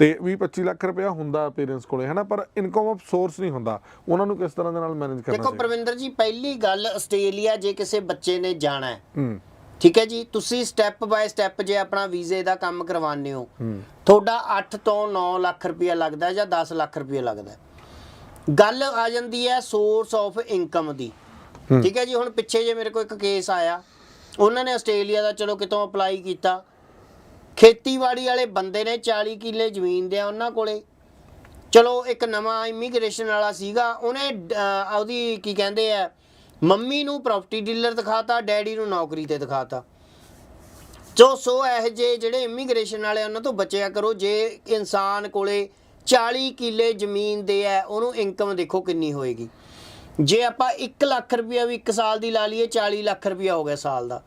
ਤੇ 20 25 ਲੱਖ ਰੁਪਇਆ ਹੁੰਦਾ ਪੇਰੈਂਟਸ ਕੋਲੇ ਹਨਾ? ਪਰ ਇਨਕਮ ਆਫ ਸੋਰਸ ਨਹੀਂ ਹੁੰਦਾ। ਉਹਨਾਂ ਨੂੰ ਕਿਸ ਤਰ੍ਹਾਂ ਦੇ ਨਾਲ ਮੈਨੇਜ ਕਰਨਾ ਦੇਖੋ ਪ੍ਰਵਿੰਦਰ ਜੀ ਪਹਿਲੀ ਗੱਲ ਆਸਟ੍ਰੇਲੀਆ ਜੇ ਕਿਸੇ ਬੱਚੇ ਨੇ ਜਾਣਾ ਹੈ ਠੀਕ ਹੈ ਜੀ? ਤੁਸੀਂ ਸਟੈਪ ਬਾਏ ਸਟੈਪ ਜੇ ਆਪਣਾ ਵੀਜ਼ੇ ਦਾ ਕੰਮ ਕਰਵਾਉਂਦੇ ਹੋ ਤੁਹਾਡਾ 8 ਤੋਂ 9 ਲੱਖ ਰੁਪਇਆ ਲੱਗਦਾ ਜਾਂ 10 ਲੱਖ ਰੁਪਇਆ ਲੱਗਦਾ। ਗੱਲ ਆ ਜਾਂਦੀ ਹੈ ਸੋਰਸ ਆਫ ਇਨਕਮ ਦੀ। ਠੀਕ ਹੈ ਜੀ? ਹੁਣ ਪਿੱਛੇ ਜੇ ਮੇਰੇ ਕੋਲ ਇੱਕ ਕੇਸ ਆਇਆ ਉਹਨਾਂ ਨੇ ਆਸਟ੍ਰੇਲੀਆ ਦਾ ਚਲੋ ਕਿਤੋਂ ਅਪਲਾਈ ਕੀਤਾ ਖੇਤੀਬਾੜੀ ਵਾਲੇ ਬੰਦੇ ਨੇ 40 ਕਿੱਲੇ ਜ਼ਮੀਨ ਦੇ ਆ ਉਹਨਾਂ ਕੋਲੇ। ਚਲੋ, ਇੱਕ ਨਵਾਂ ਇਮੀਗ੍ਰੇਸ਼ਨ ਵਾਲਾ ਸੀਗਾ, ਉਹਨੇ ਉਹਦੀ ਕੀ ਕਹਿੰਦੇ ਆ, ਮੰਮੀ ਨੂੰ ਪ੍ਰਾਪਰਟੀ ਡੀਲਰ ਦਿਖਾਤਾ, ਡੈਡੀ ਨੂੰ ਨੌਕਰੀ ਤੇ ਦਿਖਾਤਾ। ਜੋ ਸੋ ਇਹ ਜੇ ਜਿਹੜੇ ਇਮੀਗ੍ਰੇਸ਼ਨ ਵਾਲੇ ਉਹਨਾਂ ਤੋਂ ਬਚਿਆ ਕਰੋ, ਜੇ ਇਨਸਾਨ ਕੋਲੇ 40 ਕਿੱਲੇ ਜ਼ਮੀਨ ਦੇ ਹੈ ਉਹਨੂੰ ਇਨਕਮ ਦੇਖੋ ਕਿੰਨੀ ਹੋਏਗੀ। ਜੇ ਆਪਾਂ 1 ਲੱਖ ਰੁਪਇਆ ਵੀ 1 ਸਾਲ ਦੀ ਲਾ ਲਈਏ 40 ਲੱਖ ਰੁਪਇਆ ਹੋ ਗਿਆ ਸਾਲ ਦਾ।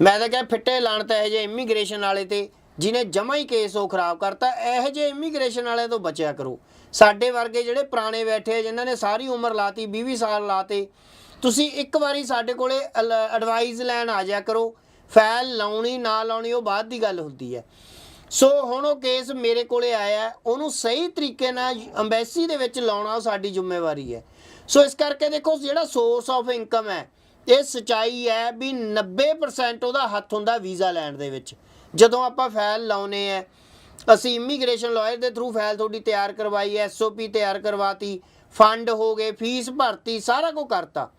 ਮੈਂ ਤਾਂ ਕਿਹਾ ਫਿੱਟੇ ਲਾਣ ਤਾਂ ਇਹ ਜੇ ਇਮੀਗ੍ਰੇਸ਼ਨ ਵਾਲੇ ਤੇ ਜਿਨੇ ਜਮਾ ਹੀ ਕੇਸ ਉਹ ਖਰਾਬ ਕਰਤਾ, ਇਹ ਜੇ ਇਮੀਗ੍ਰੇਸ਼ਨ ਵਾਲਿਆਂ ਤੋਂ ਬਚਿਆ ਕਰੋ। ਸਾਡੇ ਵਰਗੇ ਜਿਹੜੇ ਪੁਰਾਣੇ ਬੈਠੇ ਆ, ਜਿਨ੍ਹਾਂ ਨੇ ਸਾਰੀ ਉਮਰ ਲਾਤੀ 20 20 ਸਾਲ ਲਾਤੇ, ਤੁਸੀਂ ਇੱਕ ਵਾਰੀ ਸਾਡੇ ਕੋਲੇ ਐਡਵਾਈਸ ਲੈਣ ਆ ਜਾਇਆ ਕਰੋ। ਫਾਈਲ ਲਾਉਣੀ, ਨਾ ਲਾਉਣੀ, ਉਹ ਬਾਅਦ ਦੀ ਗੱਲ ਹੁੰਦੀ ਹੈ। ਸੋ ਹੁਣ ਉਹ ਕੇਸ ਮੇਰੇ ਕੋਲੇ ਆਇਆ, ਉਹਨੂੰ ਸਹੀ ਤਰੀਕੇ ਨਾਲ ਅੰਬੈਸੀ ਦੇ ਵਿੱਚ ਲਾਉਣਾ ਉਹ ਸਾਡੀ ਜ਼ਿੰਮੇਵਾਰੀ ਹੈ। ਸੋ ਇਸ ਕਰਕੇ ਦੇਖੋ, ਜਿਹੜਾ ਸੋਰਸ ਆਫ ਇਨਕਮ ਹੈ ਇਹ ਸਚਾਈ ਹੈ ਵੀ 90% ਉਹਦਾ ਹੱਥ ਹੁੰਦਾ ਵੀਜ਼ਾ ਲੈਣ ਦੇ ਵਿੱਚ। ਜਦੋਂ ਆਪਾਂ ਫਾਈਲ ਲਾਉਨੇ ਆ, ਅਸੀਂ ਇਮੀਗ੍ਰੇਸ਼ਨ ਲਾਇਰ ਦੇ ਥਰੂ ਫਾਈਲ ਤੁਹਾਡੀ ਤਿਆਰ ਕਰਵਾਈ ਐਸਓਪੀ ਤਿਆਰ ਕਰਵਾਤੀ ਫੰਡ ਹੋ ਗਏ ਫੀਸ ਭਰਤੀ, ਸਾਰਾ ਕੁਝ ਕਰਤਾ।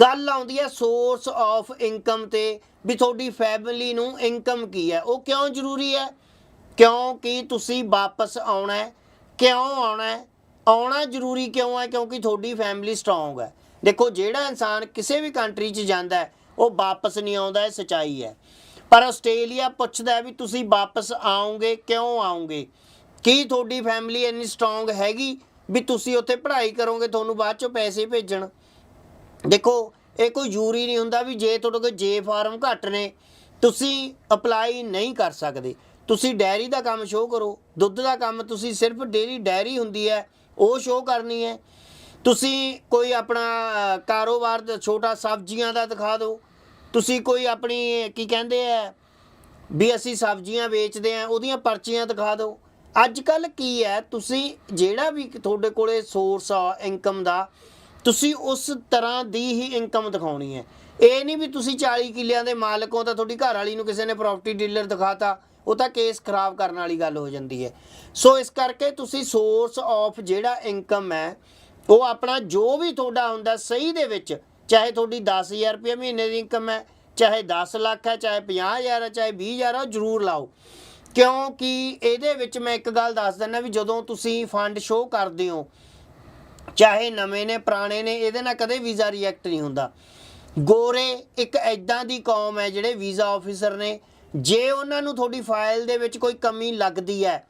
ਗੱਲ ਆਉਂਦੀ ਹੈ ਸੋਰਸ ਆਫ ਇਨਕਮ ਤੇ ਵੀ ਤੁਹਾਡੀ ਫੈਮਿਲੀ ਨੂੰ ਇਨਕਮ ਕੀ ਹੈ। ਉਹ ਕਿਉਂ ਜ਼ਰੂਰੀ ਹੈ? ਕਿਉਂਕਿ ਤੁਸੀਂ ਵਾਪਸ ਆਉਣਾ ਹੈ। ਕਿਉਂ ਆਉਣਾ ਹੈ? ਆਉਣਾ ਜ਼ਰੂਰੀ ਕਿਉਂ ਹੈ? ਕਿਉਂਕਿ ਤੁਹਾਡੀ ਫੈਮਿਲੀ ਸਟਰੋਂਗ ਹੈ। ਦੇਖੋ, ਜਿਹੜਾ ਇਨਸਾਨ ਕਿਸੇ ਵੀ ਕੰਟਰੀ 'ਚ ਜਾਂਦਾ ਹੈ, ਉਹ ਵਾਪਸ ਨਹੀਂ ਆਉਂਦਾ, ਇਹ ਸਚਾਈ ਹੈ। ਪਰ ਆਸਟ੍ਰੇਲੀਆ ਪੁੱਛਦਾ ਵੀ ਤੁਸੀਂ ਵਾਪਸ ਆਓਗੇ ਕਿਉਂ ਆਓਗੇ ਕੀ ਤੁਹਾਡੀ ਫੈਮਿਲੀ ਇੰਨੀ ਸਟਰੋਂਗ ਹੈਗੀ ਵੀ ਤੁਸੀਂ ਉੱਥੇ ਪੜ੍ਹਾਈ ਕਰੋਗੇ, ਤੁਹਾਨੂੰ ਬਾਅਦ ਚੋਂ ਪੈਸੇ ਭੇਜਣ? ਦੇਖੋ, ਇਹ ਕੋਈ ਯੂਰੀ ਨਹੀਂ ਹੁੰਦਾ ਵੀ ਜੇ ਤੁਹਾਡੇ ਕੋਲ ਜੇ ਫਾਰਮ ਘੱਟ ਨੇ, ਤੁਸੀਂ ਅਪਲਾਈ ਨਹੀਂ ਕਰ ਸਕਦੇ। ਤੁਸੀਂ ਡੈਰੀ ਦਾ ਕੰਮ ਸ਼ੋਅ ਕਰੋ, ਦੁੱਧ ਦਾ ਕੰਮ, ਤੁਸੀਂ ਸਿਰਫ ਡੇਰੀ ਡੈਰੀ ਹੁੰਦੀ ਹੈ, ਉਹ ਸ਼ੋਅ ਕਰਨੀ ਹੈ। ਤੁਸੀਂ ਕੋਈ ਆਪਣਾ ਕਾਰੋਬਾਰ ਦਾ ਛੋਟਾ ਸਬਜ਼ੀਆਂ ਦਾ ਦਿਖਾ ਦਿਓ। ਤੁਸੀਂ ਕੋਈ ਆਪਣੀ, ਕੀ ਕਹਿੰਦੇ ਆ, ਵੀ ਅਸੀਂ ਸਬਜ਼ੀਆਂ ਵੇਚਦੇ ਆ, ਉਹਦੀਆਂ ਪਰਚੀਆਂ ਦਿਖਾ ਦਿਓ। ਅੱਜ ਕੱਲ ਕੀ ਹੈ, ਤੁਸੀਂ ਜਿਹੜਾ ਵੀ ਤੁਹਾਡੇ ਕੋਲੇ ਸੋਰਸ ਆ ਇਨਕਮ ਦਾ, ਤੁਸੀਂ ਉਸ ਤਰ੍ਹਾਂ ਦੀ ਹੀ ਇਨਕਮ ਦਿਖਾਉਣੀ ਹੈ। ਇਹ ਨਹੀਂ ਵੀ ਤੁਸੀਂ 40 ਕਿੱਲਿਆਂ ਦੇ ਮਾਲਕ ਹੋ ਤਾਂ ਤੁਹਾਡੀ ਘਰ ਵਾਲੀ ਨੂੰ ਕਿਸੇ ਨੇ ਪ੍ਰਾਪਰਟੀ ਡੀਲਰ ਦਿਖਾਤਾ, ਉਹ ਤਾਂ ਕੇਸ ਖਰਾਬ ਕਰਨ ਵਾਲੀ ਗੱਲ ਹੋ ਜਾਂਦੀ ਹੈ। ਸੋ ਇਸ ਕਰਕੇ ਤੁਸੀਂ ਸੋਰਸ ਆਫ ਜਿਹੜਾ ਇਨਕਮ ਹੈ ਉਹ ਆਪਣਾ ਜੋ ਵੀ ਤੁਹਾਡਾ ਹੁੰਦਾ ਸਹੀ ਦੇ ਵਿੱਚ, ਚਾਹੇ ਤੁਹਾਡੀ 10000 ਰੁਪਏ ਮਹੀਨੇ ਦੀ ਇਨਕਮ ਹੈ, ਚਾਹੇ 10 ਲੱਖ ਹੈ, ਚਾਹੇ 50000 ਹੈ, ਚਾਹੇ 20000 ਹੈ, ਉਹ ਜ਼ਰੂਰ ਲਾਓ। ਕਿਉਂਕਿ ਇਹਦੇ ਵਿੱਚ ਮੈਂ ਇੱਕ ਗੱਲ ਦੱਸ ਦਿੰਦਾ ਵੀ ਜਦੋਂ ਤੁਸੀਂ ਫੰਡ ਸ਼ੋਅ ਕਰਦੇ ਹੋ, ਚਾਹੇ ਨਵੇਂ ਨੇ, ਪੁਰਾਣੇ ਨੇ, ਇਹਦੇ ਨਾਲ ਕਦੇ ਵੀਜ਼ਾ ਰਿਜੈਕਟ ਨਹੀਂ ਹੁੰਦਾ। ਗੋਰੇ ਇੱਕ ਐਦਾਂ ਦੀ ਕੌਮ ਹੈ ਜਿਹੜੇ ਵੀਜ਼ਾ ਆਫੀਸਰ ਨੇ, ਜੇ ਉਹਨਾਂ ਨੂੰ ਤੁਹਾਡੀ ਫਾਈਲ ਦੇ ਵਿੱਚ ਕੋਈ ਕਮੀ ਲੱਗਦੀ ਹੈ,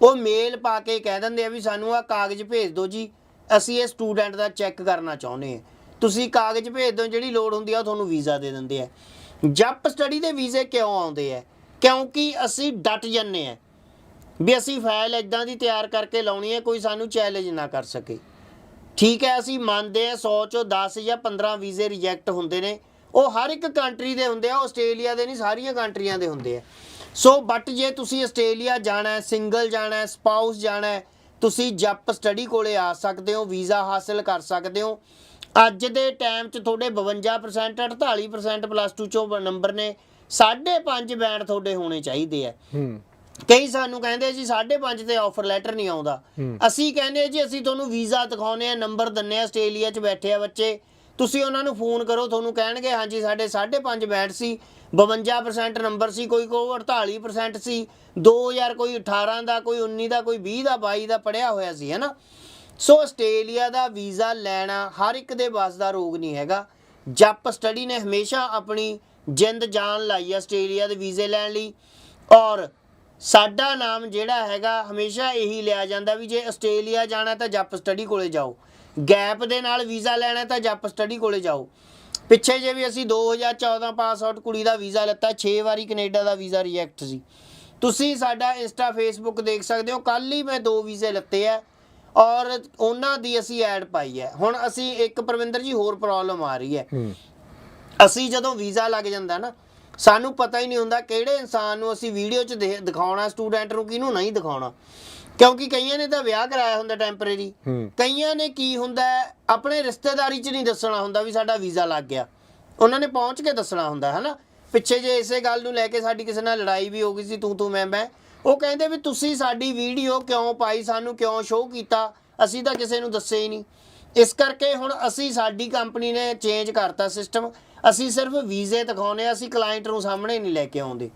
ਉਹ ਮੇਲ ਪਾ ਕੇ ਕਹਿ ਦਿੰਦੇ ਆ ਵੀ ਸਾਨੂੰ ਆ ਕਾਗਜ਼ ਭੇਜ ਦਿਓ ਜੀ। ਅਸੀਂ ਇਹ ਸਟੂਡੈਂਟ ਦਾ ਚੈੱਕ ਕਰਨਾ ਚਾਹੁੰਦੇ ਹਾਂ। ਤੁਸੀਂ ਕਾਗਜ਼ ਭੇਜ ਦਿਓ, ਜਿਹੜੀ ਲੋੜ ਹੁੰਦੀ ਆ, ਉਹ ਤੁਹਾਨੂੰ ਵੀਜ਼ਾ ਦੇ ਦਿੰਦੇ ਆ। ਜੱਪ ਸਟੱਡੀ ਦੇ ਵੀਜ਼ੇ ਕਿਉਂ ਆਉਂਦੇ ਆ? ਕਿਉਂਕਿ ਅਸੀਂ ਡਟ ਜੰਨੇ ਆ। ਵੀ ਅਸੀਂ ਫਾਈਲ ਇਦਾਂ ਦੀ ਤਿਆਰ ਕਰਕੇ ਲਾਉਣੀ ਹੈ ਕੋਈ ਸਾਨੂੰ ਚੈਲੰਜ ਨਾ ਕਰ ਸਕੇ। ਠੀਕ ਹੈ, ਅਸੀਂ ਮੰਨਦੇ ਹਾਂ 100 ਚੋਂ 10 ਜਾਂ 15 ਵੀਜ਼ੇ ਰਿਜੈਕਟ ਹੁੰਦੇ ਨੇ। ਉਹ ਹਰ ਇੱਕ ਕੰਟਰੀ ਦੇ ਹੁੰਦੇ ਆ ਆਸਟ੍ਰੇਲੀਆ ਦੇ ਨਹੀਂ, ਸਾਰੀਆਂ ਕੰਟਰੀਆਂ ਦੇ ਹੁੰਦੇ ਆ। ਸੋ ਬਟ ਜੇ ਤੁਸੀਂ ਆਸਟ੍ਰੇਲੀਆ ਜਾਣਾ ਹੈ ਸਿੰਗਲ ਜਾਣਾ ਹੈ ਸਪਾਊਸ ਜਾਣਾ ਹੈ ਤੁਸੀਂ ਜੱਪ ਸਟੱਡੀ ਕੋਲੇ ਆ ਸਕਦੇ ਹੋ ਵੀਜ਼ਾ ਹਾਸਲ ਕਰ ਸਕਦੇ ਹੋ। ਅੱਜ ਦੇ ਟਾਈਮ 'ਚ ਤੁਹਾਡੇ 52% 48% ਪਲੱਸ 2 ਚੋਂ ਨੰਬਰ ਨੇ। 5.5 ਬੈਂਡ ਤੁਹਾਡੇ ਹੋਣੇ ਚਾਹੀਦੇ ਆ। ਕਈ ਸਾਨੂੰ ਕਹਿੰਦੇ ਜੀ 5.5 ਤੇ ਆਫਰ ਲੈਟਰ ਨਹੀਂ ਆਉਂਦਾ। ਅਸੀਂ ਕਹਿੰਦੇ ਜੀ ਅਸੀਂ ਤੁਹਾਨੂੰ ਵੀਜ਼ਾ ਦਿਖਾਉਨੇ ਆ ਨੰਬਰ ਦਿੰਨੇ ਆ ਆਸਟ੍ਰੇਲੀਆ 'ਚ ਬੈਠੇ ਆ ਬੱਚੇ। ਤੁਸੀਂ ਉਹਨਾਂ ਨੂੰ ਫੋਨ ਕਰੋ, ਤੁਹਾਨੂੰ ਕਹਿਣਗੇ, ਹਾਂਜੀ, ਸਾਡੇ 5.5 ਬੈਂਡ ਸੀ 52% ਨੰਬਰ ਸੀ, ਕੋਈ ਕੋ 48% ਸੀ 2000 ਕੋਈ 18 ਦਾ, ਕੋਈ 19 ਦਾ, ਕੋਈ 20 ਦਾ 22 ਦਾ ਪੜਿਆ ਹੋਇਆ ਸੀ ਹੈਨਾ ਸੋ ਆਸਟ੍ਰੇਲੀਆ ਦਾ ਵੀਜ਼ਾ ਲੈਣਾ ਹਰ ਇੱਕ ਦੇ ਵੱਸ ਦਾ ਰੋਗ ਨਹੀਂ ਹੈਗਾ। ਜੱਪ ਸਟੱਡੀ ਨੇ ਹਮੇਸ਼ਾ ਆਪਣੀ ਜਿੰਦ ਜਾਨ ਲਾਈ ਆਸਟ੍ਰੇਲੀਆ ਦੇ ਵੀਜ਼ੇ ਲੈਣ ਲਈ। ਔਰ ਸਾਡਾ ਨਾਮ ਜਿਹੜਾ ਹੈਗਾ, ਹਮੇਸ਼ਾ ਇਹੀ ਲਿਆ ਜਾਂਦਾ ਵੀ ਜੇ ਆਸਟ੍ਰੇਲੀਆ ਜਾਣਾ ਤਾਂ ਜੱਪ ਸਟੱਡੀ ਕੋਲੇ ਜਾਓ। ਗੈਪ ਦੇ ਨਾਲ ਵੀਜ਼ਾ ਲੈਣਾ ਤਾਂ ਜੱਪ ਸਟੱਡੀ ਕੋਲੇ ਜਾਓ। ਪਿੱਛੇ ਜੇ ਵੀ ਅਸੀਂ 2014 ਪਾਸ ਆਊਟ ਕੁੜੀ ਦਾ ਵੀਜ਼ਾ ਲੱਤਾ 6 ਵਾਰੀ ਕੈਨੇਡਾ ਦਾ ਵੀਜ਼ਾ ਰਿਜੈਕਟ ਸੀ। ਤੁਸੀਂ ਸਾਡਾ ਇੰਸਟਾ ਫੇਸਬੁੱਕ ਦੇਖ ਸਕਦੇ ਹੋ ਕੱਲ ਹੀ ਮੈਂ ਦੋ ਵੀਜ਼ੇ ਲੱਤੇ ਆ ਔਰ ਉਹਨਾਂ ਦੀ ਅਸੀਂ ਐਡ ਪਾਈ ਹੈ। ਹੁਣ ਅਸੀਂ ਇੱਕ ਪ੍ਰਵਿੰਦਰ ਜੀ ਹੋਰ ਪ੍ਰੋਬਲਮ ਆ ਰਹੀ ਹੈ। ਅਸੀਂ ਜਦੋਂ ਵੀਜ਼ਾ ਲੱਗ ਜਾਂਦਾ ਨਾ ਸਾਨੂੰ ਪਤਾ ਹੀ ਨਹੀਂ ਹੁੰਦਾ ਕਿਹੜੇ ਇਨਸਾਨ ਨੂੰ ਅਸੀਂ ਵੀਡੀਓ 'ਚ ਦਿਖਾਉਣਾ ਸਟੂਡੈਂਟ ਨੂੰ ਕਿਹਨੂੰ ਨਹੀਂ ਦਿਖਾਉਣਾ। ਕਿਉਂਕਿ ਕਈਆਂ ਨੇ ਤਾਂ ਵਿਆਹ ਕਰਾਇਆ ਹੁੰਦਾ ਟੈਂਪਰੇਰੀ ਕਈਆਂ ਨੇ ਕੀ ਹੁੰਦਾ ਆਪਣੇ ਰਿਸ਼ਤੇਦਾਰੀ 'ਚ ਨਹੀਂ ਦੱਸਣਾ ਹੁੰਦਾ ਵੀ ਸਾਡਾ ਵੀਜ਼ਾ ਲੱਗ ਗਿਆ। ਉਹਨਾਂ ਨੇ ਪਹੁੰਚ ਕੇ ਦੱਸਣਾ ਹੁੰਦਾ ਹੈ ਨਾ ਪਿੱਛੇ ਜੇ ਇਸੇ ਗੱਲ ਨੂੰ ਲੈ ਕੇ ਸਾਡੀ ਕਿਸੇ ਨਾਲ ਲੜਾਈ ਵੀ ਹੋ ਗਈ ਸੀ ਤੂੰ ਤੂੰ ਮੈਂ ਮੈਂ ਉਹ ਕਹਿੰਦੇ ਵੀ ਤੁਸੀਂ ਸਾਡੀ ਵੀਡੀਓ ਕਿਉਂ ਪਾਈ ਸਾਨੂੰ ਕਿਉਂ ਸ਼ੋਅ ਕੀਤਾ? ਅਸੀਂ ਤਾਂ ਕਿਸੇ ਨੂੰ ਦੱਸਿਆ ਹੀ ਨਹੀਂ। ਇਸ ਕਰਕੇ ਹੁਣ ਅਸੀਂ ਸਾਡੀ ਕੰਪਨੀ ਨੇ ਚੇਂਜ ਕਰਤਾ ਸਿਸਟਮ ਅਸੀਂ ਸਿਰਫ ਵੀਜ਼ੇ ਦਿਖਾਉਨੇ ਆ ਅਸੀਂ ਕਲਾਇੰਟ ਨੂੰ ਸਾਹਮਣੇ ਨਹੀਂ ਲੈ ਕੇ ਆਉਂਦੇ।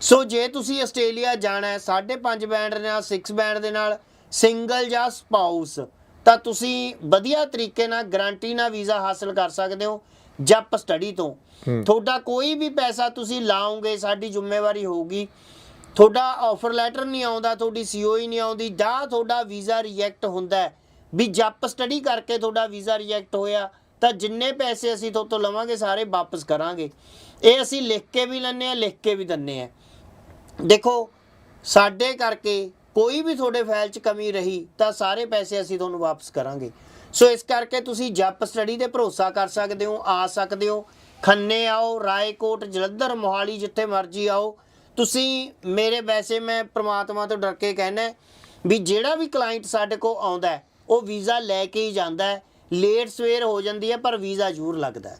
ਸੋ ਜੇ ਤੁਸੀਂ ਆਸਟ੍ਰੇਲੀਆ ਜਾਣਾ ਹੈ 5.5 ਬੈਂਡ ਦੇ ਨਾਲ 6 ਬੈਂਡ ਦੇ ਨਾਲ ਸਿੰਗਲ ਜਾਂ ਸਪਾਊਸ ਤਾਂ ਤੁਸੀਂ ਵਧੀਆ ਤਰੀਕੇ ਨਾਲ ਗਾਰੰਟੀ ਨਾਲ ਵੀਜ਼ਾ ਹਾਸਲ ਕਰ ਸਕਦੇ ਹੋ ਜੱਪ ਸਟੱਡੀ ਤੋਂ। ਤੁਹਾਡਾ ਕੋਈ ਵੀ ਪੈਸਾ ਤੁਸੀਂ ਲਾਓਗੇ ਸਾਡੀ ਜ਼ਿੰਮੇਵਾਰੀ ਹੋਊਗੀ। ਤੁਹਾਡਾ ਆਫਰ ਲੈਟਰ ਨਹੀਂ ਆਉਂਦਾ ਤੁਹਾਡੀ ਸੀਓਈ ਨਹੀਂ ਆਉਂਦੀ ਜਾਂ ਤੁਹਾਡਾ ਵੀਜ਼ਾ ਰਿਜੈਕਟ ਹੁੰਦਾ ਵੀ ਜੱਪ ਸਟੱਡੀ ਕਰਕੇ ਤੁਹਾਡਾ ਵੀਜ਼ਾ ਰਿਜੈਕਟ ਹੋਇਆ ਤਾਂ ਜਿੰਨੇ ਪੈਸੇ ਅਸੀਂ ਤੁਹਾਡੇ ਤੋਂ ਲਵਾਂਗੇ ਸਾਰੇ ਵਾਪਸ ਕਰਾਂਗੇ। ਇਹ ਅਸੀਂ ਲਿਖ ਕੇ ਵੀ ਲੈਂਦੇ ਆ ਲਿਖ ਕੇ ਵੀ ਦਿੰਨੇ ਆ ਦੇਖੋ, ਸਾਡੇ ਕਰਕੇ ਕੋਈ ਵੀ ਤੁਹਾਡੇ ਫਾਈਲ 'ਚ ਕਮੀ ਰਹੀ ਤਾਂ ਸਾਰੇ ਪੈਸੇ ਅਸੀਂ ਤੁਹਾਨੂੰ ਵਾਪਸ ਕਰਾਂਗੇ। ਸੋ ਇਸ ਕਰਕੇ ਤੁਸੀਂ ਜੱਪ ਸਟੱਡੀ ਤੇ ਭਰੋਸਾ ਕਰ ਸਕਦੇ ਹੋ, ਆ ਸਕਦੇ ਹੋ। ਖੰਨੇ ਆਓ, ਰਾਏਕੋਟ, ਜਲੰਧਰ, ਮੋਹਾਲੀ, ਜਿੱਥੇ ਮਰਜ਼ੀ ਆਓ। ਤੁਸੀਂ ਮੇਰੇ ਵੈਸੇ ਮੈਂ ਪ੍ਰਮਾਤਮਾ ਤੋਂ ਡਰ ਕੇ ਕਹਿਣਾ ਵੀ ਜਿਹੜਾ ਵੀ ਕਲਾਇੰਟ ਸਾਡੇ ਕੋਲ ਆਉਂਦਾ ਉਹ ਵੀਜ਼ਾ ਲੈ ਕੇ ਹੀ ਜਾਂਦਾ ਲੇਟ ਸਵੇਰ ਹੋ ਜਾਂਦੀ ਹੈ, ਪਰ ਵੀਜ਼ਾ ਜ਼ਰੂਰ ਲੱਗਦਾ